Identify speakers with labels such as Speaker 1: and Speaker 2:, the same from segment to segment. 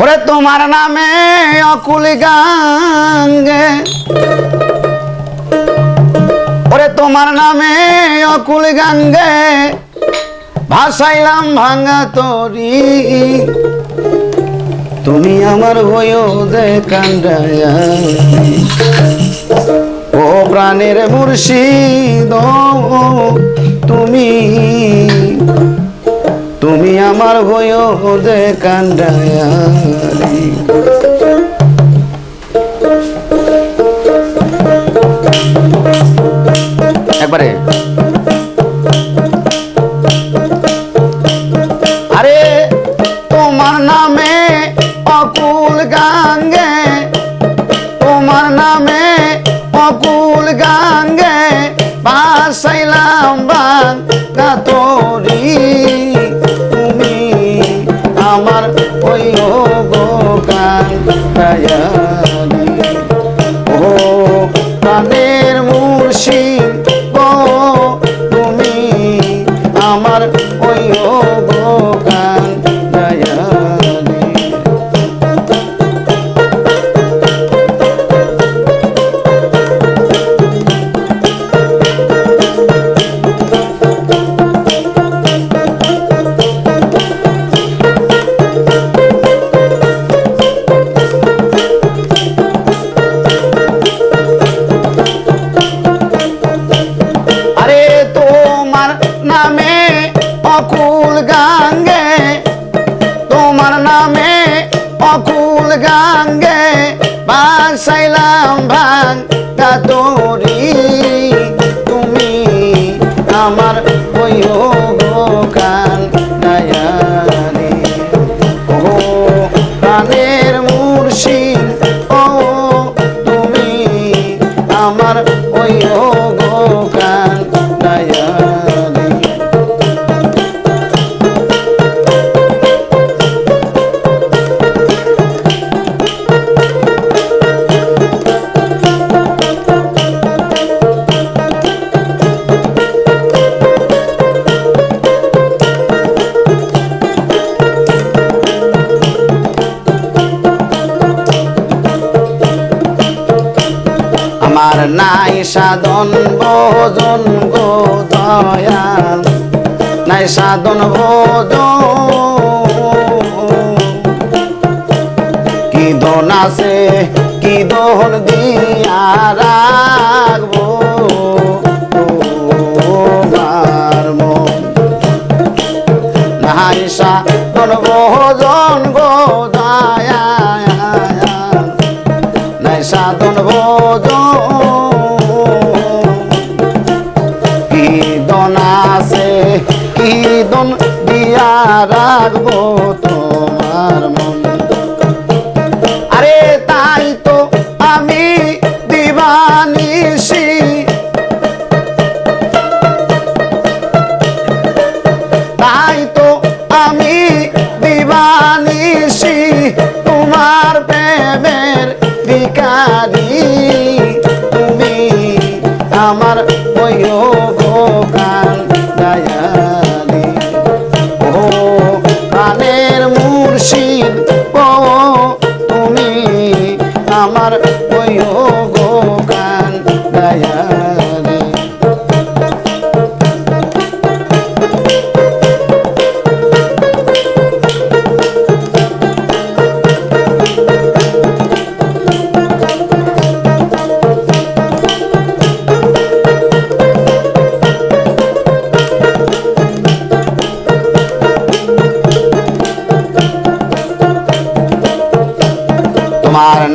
Speaker 1: ওরে তোমার নামে অকুল গাঙ্গে। ওরে তোমার নামে অকুল গাঙ্গে। ভাসাইলাম ভাঙা তরি। তুমি আমার হয়েও দে কান্ডায়া ও প্রাণের মুর্শিদ তুমি। আমার হয়েও দে কান্ডায়া একবারে। আরে, তোমার নামে অকুল গাঙ্গে, তোমার নামে অকুল গাঙ্গে, বাসাইলাম বাঙ্গা তোরি ওই গো গান ও প্রাণের মুর্শিদ অকুল গাঙ্গে বাসাইলাম ভাঙ তোরি। নাই সাধন ভোজন গো দয়াল, নাই সাধন ভোজন। কি দন আছে, কি দোহন দিয়া নাই সাধন ভোজন গো দয়াল, নাই সাধন ভোজ রাখব তোমার আরে তাই তো আমি দিবানিসি তাই তো আমি দিবানিসি তোমার প্রেমের ভিকারি তুমি আমার ওই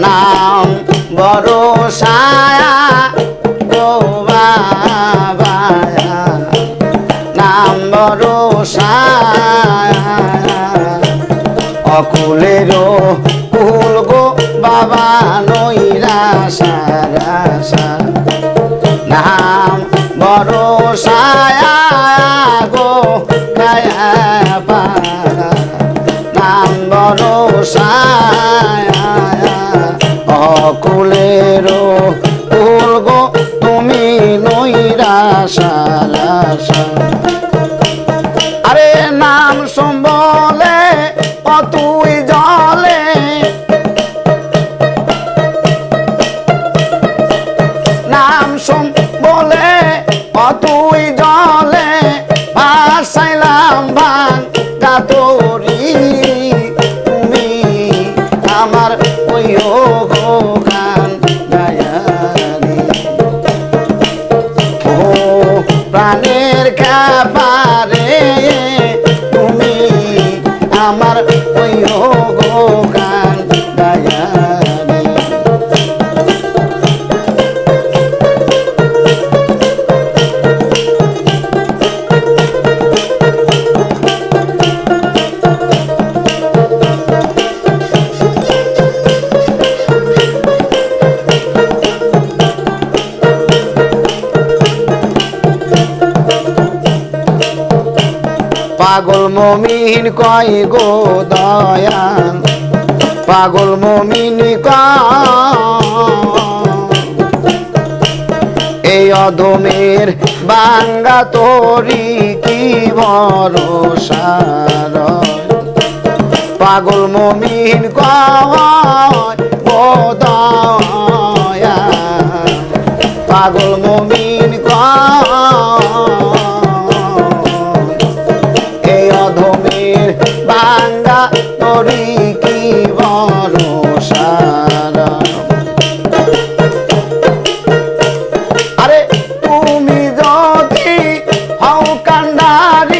Speaker 1: নাম, বড় সায়া গো বাবা নাম বড় সায়া অকুলের কুল গো বাবা নইরা সারা নাম বড় সায়া লাশা আরে নাম সম্বলে অতুই জলে। নাম সম্বলে অতুই জলে প্রাণের খাবারে পাগল মমিন কয় গো দয়ান পাগল মমিন এই অধমের বাঙ্গা তরি কি ভরসা রয়। পাগল মমিন কয় গো দয়ান পাগল মমিন বাঙ্গা তরি কি ভরসারা? আরে তুমি যদি হও কান্ডারি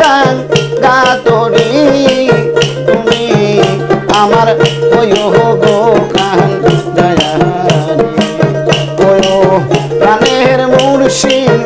Speaker 1: গান গাতরি। তুমি আমার ওই গো কান দয়ারি ওই প্রাণের মুর্শিদ